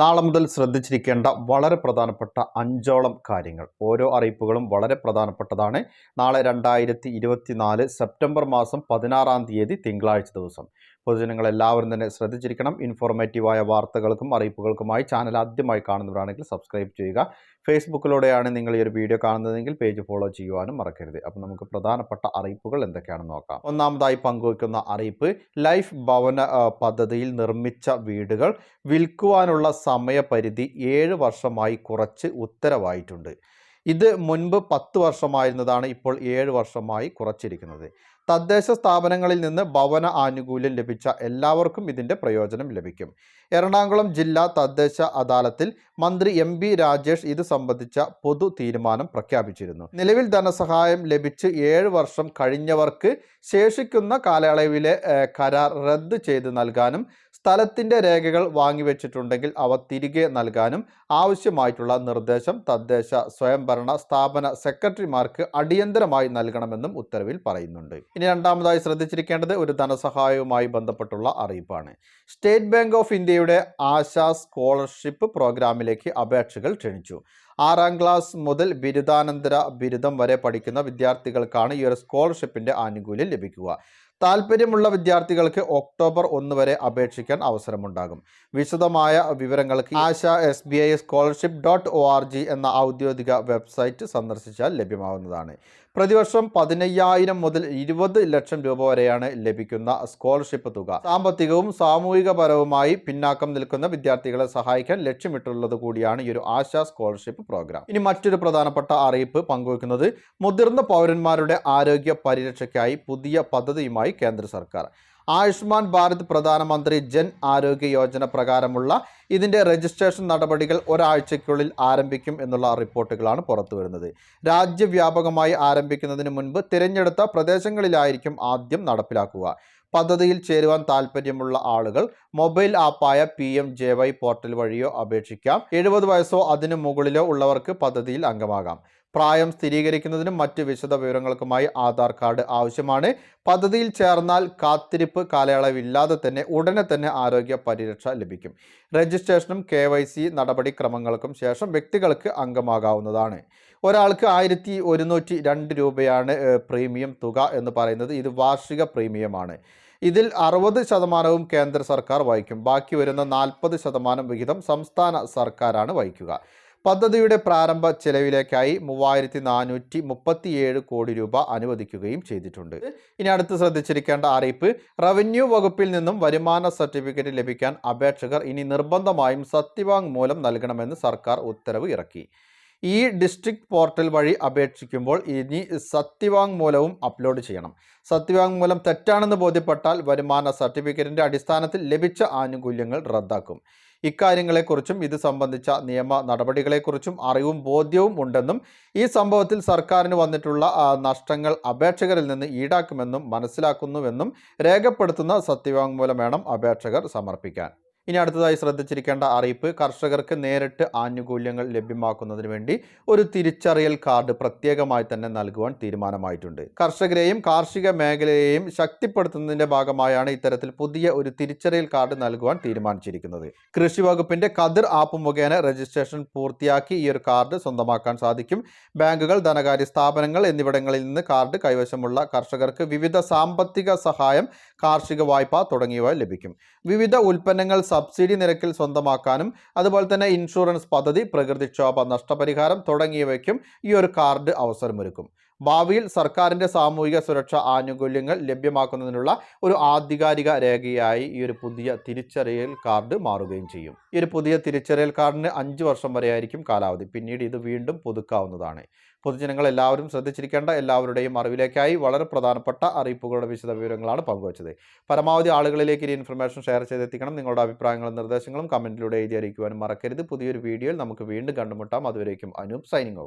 നാളെ മുതൽ ശ്രദ്ധിച്ചിരിക്കേണ്ട വളരെ പ്രധാനപ്പെട്ട അഞ്ചോളം കാര്യങ്ങൾ. ഓരോ അറിയിപ്പുകളും വളരെ പ്രധാനപ്പെട്ടതാണ്. നാളെ രണ്ടായിരത്തി സെപ്റ്റംബർ മാസം പതിനാറാം തീയതി തിങ്കളാഴ്ച ദിവസം. പൊതുജനങ്ങൾ എല്ലാവരും തന്നെ ശ്രദ്ധിച്ചിരിക്കണം. ഇൻഫോർമേറ്റീവായ വാർത്തകൾക്കും അറിയിപ്പുകൾക്കുമായി ചാനൽ ആദ്യമായി കാണുന്നവരാണെങ്കിൽ സബ്സ്ക്രൈബ് ചെയ്യുക. ഫേസ്ബുക്കിലൂടെയാണ് നിങ്ങൾ ഈ ഒരു വീഡിയോ കാണുന്നതെങ്കിൽ പേജ് ഫോളോ ചെയ്യുവാനും മറക്കരുത്. അപ്പോൾ നമുക്ക് പ്രധാനപ്പെട്ട അറിയിപ്പുകൾ എന്തൊക്കെയാണെന്ന് നോക്കാം. ഒന്നാമതായി പങ്കുവയ്ക്കുന്ന അറിയിപ്പ് ലൈഫ് ഭവന പദ്ധതിയിൽ നിർമ്മിച്ച വീടുകൾ വിൽക്കുവാനുള്ള സമയപരിധി ഏഴ് വർഷമായി കുറച്ച് ഉത്തരവായിട്ടുണ്ട്. ഇത് മുൻപ് പത്ത് വർഷമായിരുന്നതാണ് ഇപ്പോൾ ഏഴ് വർഷമായി കുറച്ചിരിക്കുന്നത്. തദ്ദേശ സ്ഥാപനങ്ങളിൽ നിന്ന് ഭവന ആനുകൂല്യം ലഭിച്ച എല്ലാവർക്കും ഇതിന്റെ പ്രയോജനം ലഭിക്കും. എറണാകുളം ജില്ലാ തദ്ദേശ അദാലത്തിൽ മന്ത്രി എം ബി രാജേഷ് ഇത് സംബന്ധിച്ച പൊതു തീരുമാനം പ്രഖ്യാപിച്ചിരുന്നു. നിലവിൽ ധനസഹായം ലഭിച്ച് ഏഴ് വർഷം കഴിഞ്ഞവർക്ക് ശേഷിക്കുന്ന കാലയളവിലെ കരാർ റദ്ദ് ചെയ്ത് നൽകാനും സ്ഥലത്തിന്റെ രേഖകൾ വാങ്ങിവെച്ചിട്ടുണ്ടെങ്കിൽ അവ തിരികെ നൽകാനും ആവശ്യമായിട്ടുള്ള നിർദ്ദേശം തദ്ദേശ സ്വയംഭരണ സ്ഥാപന സെക്രട്ടറിമാർക്ക് അടിയന്തരമായി നൽകണമെന്നും ഉത്തരവിൽ പറയുന്നുണ്ട്. ഇനി രണ്ടാമതായി ശ്രദ്ധിച്ചിരിക്കേണ്ടത് ഒരു ധനസഹായവുമായി ബന്ധപ്പെട്ടുള്ള അറിയിപ്പാണ്. സ്റ്റേറ്റ് ബാങ്ക് ഓഫ് ഇന്ത്യയുടെ ആശാ സ്കോളർഷിപ്പ് പ്രോഗ്രാമിലേക്ക് അപേക്ഷകൾ ക്ഷണിച്ചു. ആറാം ക്ലാസ് മുതൽ ബിരുദാനന്തര ബിരുദം വരെ പഠിക്കുന്ന വിദ്യാർത്ഥികൾക്കാണ് ഈ ഒരു സ്കോളർഷിപ്പിന്റെ ആനുകൂല്യം ലഭിക്കുക. താല്പര്യമുള്ള വിദ്യാർത്ഥികൾക്ക് ഒക്ടോബർ ഒന്ന് വരെ അപേക്ഷിക്കാൻ അവസരമുണ്ടാകും. വിശദമായ വിവരങ്ങൾക്ക് Asha S B I scholarship dot O R G എന്ന ഔദ്യോഗിക വെബ്സൈറ്റ് സന്ദർശിച്ചാൽ ലഭ്യമാവുന്നതാണ് പ്രതിവർഷം പതിനയ്യായിരം മുതൽ ഇരുപത് ലക്ഷം രൂപ വരെയാണ് ലഭിക്കുന്ന സ്കോളർഷിപ്പ് തുക. സാമ്പത്തികവും സാമൂഹികപരവുമായി പിന്നാക്കം നിൽക്കുന്ന വിദ്യാർത്ഥികളെ സഹായിക്കാൻ ലക്ഷ്യമിട്ടുള്ളത് കൂടിയാണ് ഈ ഒരു ആശ സ്കോളർഷിപ്പ് പ്രോഗ്രാം. ഇനി മറ്റൊരു പ്രധാനപ്പെട്ട അറിയിപ്പ് പങ്കുവയ്ക്കുന്നത് മുതിർന്ന പൗരന്മാരുടെ ആരോഗ്യ പരിരക്ഷയ്ക്കായി പുതിയ പദ്ധതിയുമായി കേന്ദ്ര സർക്കാർ. ആയുഷ്മാൻ ഭാരത് പ്രധാനമന്ത്രി ജൻ ആരോഗ്യ യോജന പ്രകാരമുള്ള ഇതിന്റെ രജിസ്ട്രേഷൻ നടപടികൾ ഒരാഴ്ചയ്ക്കുള്ളിൽ ആരംഭിക്കും എന്നുള്ള റിപ്പോർട്ടുകളാണ് പുറത്തു വരുന്നത്. രാജ്യവ്യാപകമായി ആരംഭിക്കുന്നതിന് മുൻപ് തിരഞ്ഞെടുത്ത പ്രദേശങ്ങളിലായിരിക്കും ആദ്യം നടപ്പിലാക്കുക. പദ്ധതിയിൽ ചേരുവാൻ താല്പര്യമുള്ള ആളുകൾ mobile ആപ്പായ P M J Y portal വഴിയോ അപേക്ഷിക്കാം. എഴുപത് വയസ്സോ അതിനു മുകളിലോ ഉള്ളവർക്ക് പദ്ധതിയിൽ അംഗമാകാം. പ്രായം സ്ഥിരീകരിക്കുന്നതിനും മറ്റ് വിശദ വിവരങ്ങൾക്കുമായി ആധാർ കാർഡ് ആവശ്യമാണ്. പദ്ധതിയിൽ ചേർന്നാൽ കാത്തിരിപ്പ് കാലയളവില്ലാതെ തന്നെ ഉടനെ തന്നെ ആരോഗ്യ പരിരക്ഷ ലഭിക്കും. രജിസ്ട്രേഷനും കെ നടപടിക്രമങ്ങൾക്കും ശേഷം വ്യക്തികൾക്ക് അംഗമാകാവുന്നതാണ്. ഒരാൾക്ക് ആയിരത്തി ഒരുന്നൂറ്റി രണ്ട് രൂപയാണ് പ്രീമിയം തുക എന്ന് പറയുന്നത്. ഇത് വാർഷിക പ്രീമിയമാണ്. ഇതിൽ അറുപത് ശതമാനവും കേന്ദ്ര സർക്കാർ വഹിക്കും. ബാക്കി വരുന്ന നാൽപ്പത് ശതമാനം വിഹിതം സംസ്ഥാന സർക്കാരാണ് വഹിക്കുക. പദ്ധതിയുടെ പ്രാരംഭ ചെലവിലേക്കായി മൂവായിരത്തി നാനൂറ്റി മുപ്പത്തിയേഴ് കോടി രൂപ അനുവദിക്കുകയും ചെയ്തിട്ടുണ്ട്. ഇനി അടുത്ത് ശ്രദ്ധിച്ചിരിക്കേണ്ട അറിയിപ്പ്. റവന്യൂ വകുപ്പിൽ നിന്നും വരുമാന സർട്ടിഫിക്കറ്റ് ലഭിക്കാൻ അപേക്ഷകർ ഇനി നിർബന്ധമായും സത്യവാങ്മൂലം നൽകണമെന്ന് സർക്കാർ ഉത്തരവ് ഇറക്കി. ഈ ഡിസ്ട്രിക്ട് പോർട്ടൽ വഴി അപേക്ഷിക്കുമ്പോൾ ഇനി സത്യവാങ്മൂലവും അപ്ലോഡ് ചെയ്യണം. സത്യവാങ്മൂലം തെറ്റാണെന്ന് ബോധ്യപ്പെട്ടാൽ വരുമാന സർട്ടിഫിക്കറ്റിന്റെ അടിസ്ഥാനത്തിൽ ലഭിച്ച ആനുകൂല്യങ്ങൾ റദ്ദാക്കും. ഇക്കാര്യങ്ങളെക്കുറിച്ചും ഇത് സംബന്ധിച്ച നിയമ നടപടികളെക്കുറിച്ചും അറിവും ബോധ്യവും ഉണ്ടെന്നും ഈ സംഭവത്തിൽ സർക്കാരിന് വന്നിട്ടുള്ള നഷ്ടങ്ങൾ അപേക്ഷകരിൽ നിന്ന് ഈടാക്കുമെന്നും മനസ്സിലാക്കുന്നുവെന്നും രേഖപ്പെടുത്തുന്ന സത്യവാങ്മൂലം വേണം അപേക്ഷകർ സമർപ്പിക്കാൻ. ഇനി അടുത്തതായി ശ്രദ്ധിച്ചിരിക്കേണ്ട അറിയിപ്പ് കർഷകർക്ക് നേരിട്ട് ആനുകൂല്യങ്ങൾ ലഭ്യമാക്കുന്നതിന് വേണ്ടി ഒരു തിരിച്ചറിയൽ കാർഡ് പ്രത്യേകമായി തന്നെ നൽകുവാൻ തീരുമാനമായിട്ടുണ്ട്. കർഷകരെയും കാർഷിക മേഖലയെയും ശക്തിപ്പെടുത്തുന്നതിന്റെ ഭാഗമായാണ് ഇത്തരത്തിൽ പുതിയ ഒരു തിരിച്ചറിയൽ കാർഡ് നൽകുവാൻ തീരുമാനിച്ചിരിക്കുന്നത്. കൃഷി വകുപ്പിന്റെ കതിർ ആപ്പ് മുഖേന രജിസ്ട്രേഷൻ പൂർത്തിയാക്കി ഈ ഒരു കാർഡ് സ്വന്തമാക്കാൻ സാധിക്കും. ബാങ്കുകൾ ധനകാര്യ സ്ഥാപനങ്ങൾ എന്നിവിടങ്ങളിൽ നിന്ന് കാർഡ് കൈവശമുള്ള കർഷകർക്ക് വിവിധ സാമ്പത്തിക സഹായം കാർഷിക വായ്പ തുടങ്ങിയവ ലഭിക്കും. വിവിധ ഉൽപ്പന്നങ്ങൾ സബ്സിഡി നിരക്കിൽ സ്വന്തമാക്കാനും അതുപോലെ തന്നെ ഇൻഷുറൻസ് പദ്ധതി പ്രകൃതിക്ഷോഭ നഷ്ടപരിഹാരം തുടങ്ങിയവയ്ക്കും ഈ ഒരു കാർഡ് അവസരമൊരുക്കും. ഭാവിയിൽ സർക്കാരിന്റെ സാമൂഹിക സുരക്ഷാ ആനുകൂല്യങ്ങൾ ലഭ്യമാക്കുന്നതിനുള്ള ഒരു ആധികാരിക രേഖയായി ഈ ഒരു പുതിയ തിരിച്ചറിയൽ കാർഡ് മാറുകയും ചെയ്യും. ഈ ഒരു പുതിയ തിരിച്ചറിയൽ കാർഡിന് അഞ്ച് വർഷം വരെയായിരിക്കും കാലാവധി. പിന്നീട് ഇത് വീണ്ടും പുതുക്കാവുന്നതാണ്. പൊതുജനങ്ങൾ എല്ലാവരും ശ്രദ്ധിച്ചിരിക്കേണ്ട എല്ലാവരുടെയും അറിവിലേക്കായി വളരെ പ്രധാനപ്പെട്ട അറിയിപ്പുകളുടെ വിശദ വിവരങ്ങളാണ് പങ്കുവച്ചത്. പരമാവധി ആളുകളിലേക്ക് ഈ ഇൻഫർമേഷൻ ഷെയർ ചെയ്തെത്തിക്കണം. നിങ്ങളുടെ അഭിപ്രായങ്ങളും നിർദ്ദേശങ്ങളും കമന്റിലൂടെ എഴുതി അറിയിക്കുവാനും മറക്കരുത്. പുതിയൊരു വീഡിയോയിൽ നമുക്ക് വീണ്ടും കണ്ടുമുട്ടാം. അതുവരേക്കും അനൂപ് സൈനിങ് ഓഫ്.